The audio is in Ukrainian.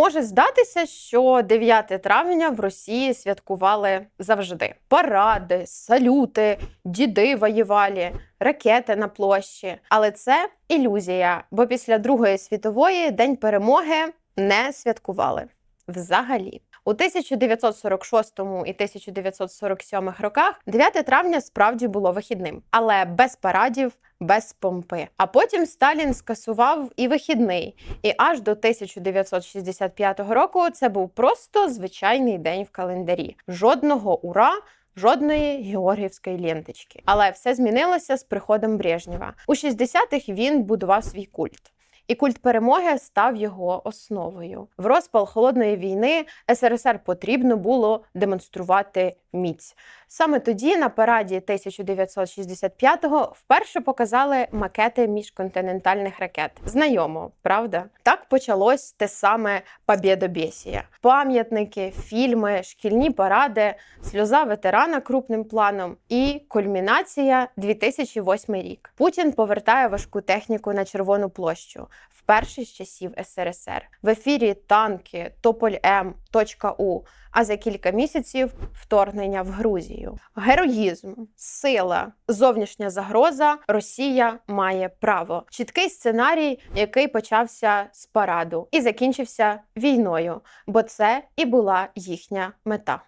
Може здатися, що 9 травня в Росії святкували завжди: паради, салюти, діди воювали, ракети на площі. Але це ілюзія, бо після Другої світової День перемоги не святкували взагалі. У 1946 і 1947 роках 9 травня справді було вихідним, але без парадів, без помпи. А потім Сталін скасував і вихідний. І аж до 1965 року це був просто звичайний день в календарі. Жодного ура. Жодної георгіївської ленточки. Але все змінилося з приходом Брежнєва. У 60-х він будував свій культ. І культ перемоги став його основою. В розпал холодної війни СРСР потрібно було демонструвати міць. Саме тоді, на параді 1965-го, вперше показали макети міжконтинентальних ракет. Знайомо, правда? Так почалось те саме Побєдобєсія. Пам'ятники, фільми, шкільні паради, сльоза ветерана крупним планом і кульмінація 2008 рік. Путін повертає важку техніку на Червону площу вперше з часів СРСР. В ефірі танки, Тополь М, точка У. А за кілька місяців вторгнення в Грузію. Героїзм, сила, зовнішня загроза. Росія має право. Чіткий сценарій, який почався з параду і закінчився війною, бо це і була їхня мета.